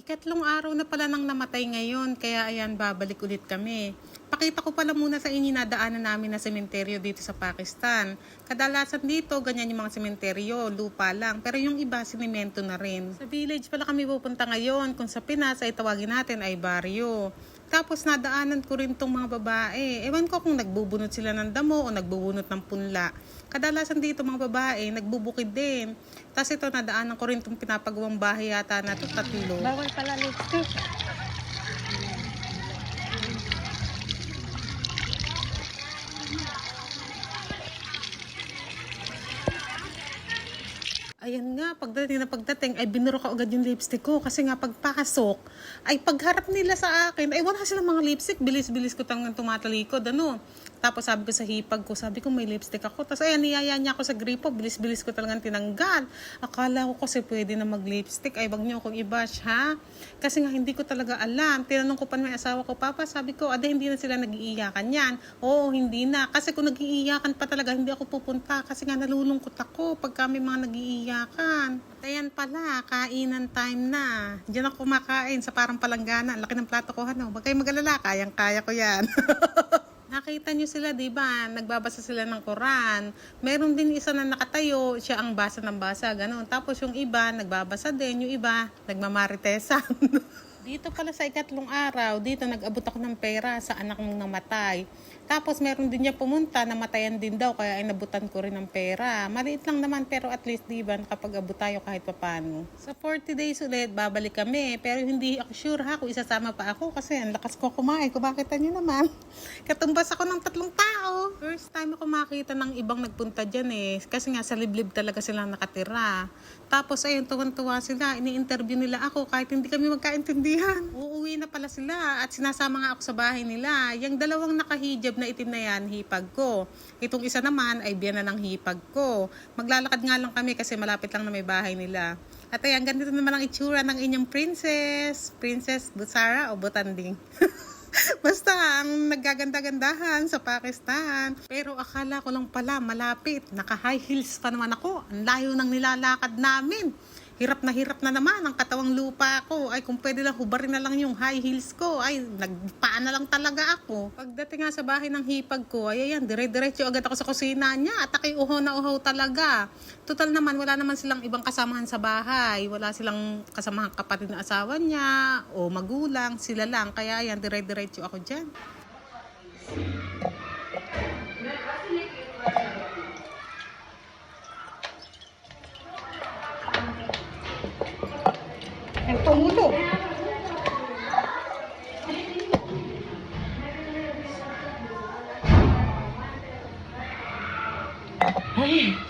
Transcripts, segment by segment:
Ikatlong araw na pala nang namatay ngayon, kaya ayan, babalik ulit kami. Pakita ko pala muna sa inyo na daanan namin na sementeryo dito sa Pakistan. Kadalasan dito, ganyan yung mga sementeryo, lupa lang. Pero yung iba, sinimento na rin. Sa village pala kami pupunta ngayon. Kung sa Pinas ay tawagin natin ay baryo. Tapos nadaanan ko rin tong mga babae. Ewan ko kung nagbubunot sila ng damo o nagbubunot ng punla. Kadalasan dito mga babae, nagbubukid din. Tapos ito, nadaanan ko rin tong pinapagawang bahay yata na to tatlo. Bawal pala lipstick. Ayan nga, pagdating na pagdating, ay binuro ko agad yung lipstick ko. Kasi nga, pagpasok, ay pagharap nila sa akin, ay wala silang mga lipstick. Bilis-bilis ko tangang tumatalikod, ano. Tapos sabi ko sa hipag ko, sabi ko may lipstick ako. Tapos ayan, niyaya niya ako sa gripo, bilis-bilis ko talagang tinanggal. Akala ko kasi pwede na mag-lipstick. Ay, wag niyo akong i-bash, ha? Kasi nga, hindi ko talaga alam. Tinanong ko pa may asawa ko, Papa, sabi ko, ade, hindi na sila nag-iiyakan yan. Oo, hindi na. Kasi kung nag-iiyakan pa talaga, hindi ako pupunta. Kasi nga, nalulungkot ako pag kami mga nag-iiyakan. At ayan pala, kainan time na. Diyan ako kumakain sa parang palanggana. Ang laki ng plato ko, ano. Huwag kayong mag-alala, kayang-kaya ko yan. Nakita nyo sila, di ba? Nagbabasa sila ng Quran. Meron din isa na nakatayo, siya ang basa ng basa, ganun. Tapos yung iba, nagbabasa din. Yung iba, nagmamaritesan. dito pala sa ikatlong araw, dito nag-abot ako ng pera sa anak mong namatay. Tapos meron din niya pumunta, namatayan din daw, kaya inabutan ko rin ng pera. Maliit lang naman, pero at least, di ba, nakapag-abot tayo kahit papano. Sa 40 days ulit, babalik kami. Pero hindi ako sure ha, kung isasama pa ako kasi ang lakas ko kumain. Kung makita niyo naman, katumbas ako ng tatlong tao. First time ako makita ng ibang nagpunta dyan eh. Kasi nga sa liblib talaga silang nakatira. Tapos ayun, tuwan-tuwa sila. Ini-interview nila ako kahit hindi kami magkaintindihan. Uuwi na pala sila at sinasama nga ako sa bahay nila. Yung dalawang nakahijab na itim na yan, hipag ko. Itong isa naman ay biyan na ng hipag ko. Maglalakad nga lang kami kasi malapit lang na may bahay nila. At ayan, ganito naman ang itsura ng inyong princess. Princess Busara o Butanding. Basta ang naggaganda-gandahan sa Pakistan. Pero akala ko lang pala malapit. Naka-high heels pa naman ako. Ang layo ng nilalakad namin. Hirap na hirap na naman ang katawang lupa ko. Ay kung pwede lang hubarin na lang yung high heels ko. Ay nagpaan na lang talaga ako. Pagdating nga sa bahay ng hipag ko, ay ayan, dire-diretso agad ako sa kusina niya. At ako'y uhaw na uhaw talaga. Total naman, wala naman silang ibang kasamahan sa bahay. Wala silang kasamahan kapatid na asawa niya o magulang. Sila lang. Kaya ayan, dire-diretso ako dyan. Ang tumulo. Ay.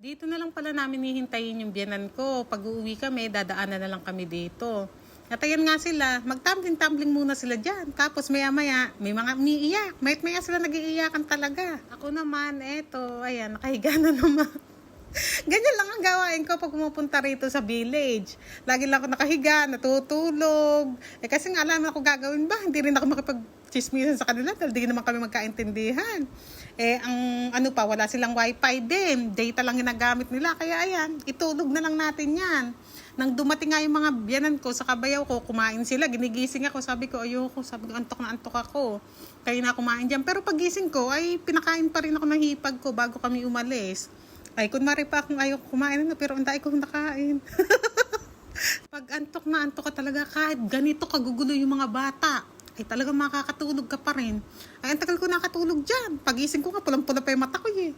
Dito na lang pala namin hihintayin yung biyanan ko. Pag uuwi kami, dadaanan na lang kami dito. At ayan nga sila, magtumbling-tumbling muna sila dyan. Tapos maya-maya, may mga umiiyak. Mayat-maya sila nag-iiyakan talaga. Ako naman, eto, ayan, nakahiga na naman. Ganyan lang ang gawain ko pag pumupunta rito sa village. Lagi lang ako nakahiga, natutulog. Eh kasi nga alam ako gagawin ba, hindi rin ako makipag-chismisan sa kanila dahil di naman kami magkaintindihan. Eh ang ano pa, wala silang wifi din. Data lang ginagamit nila. Kaya ayan, itulog na lang natin yan. Nang dumating nga yung mga biyanan ko sa kabayaw ko, kumain sila, ginigising ako. Sabi ko, ayoko. Sabi ko, antok na antok ako. Kaya na kumain dyan. Pero pagising ko, ay pinakain pa rin ako ng hipag ko bago kami umalis. Ay, kunwari pa akong ayaw kumain, ano, pero ang dahil kong nakain. Pag antok na antok ka talaga, kahit ganito kagugulo yung mga bata, ay talagang makakatulog ka pa rin. Ay, ang tagal ko nakatulog dyan. Pagising ko nga, pulang-pula pa yung mata ko eh.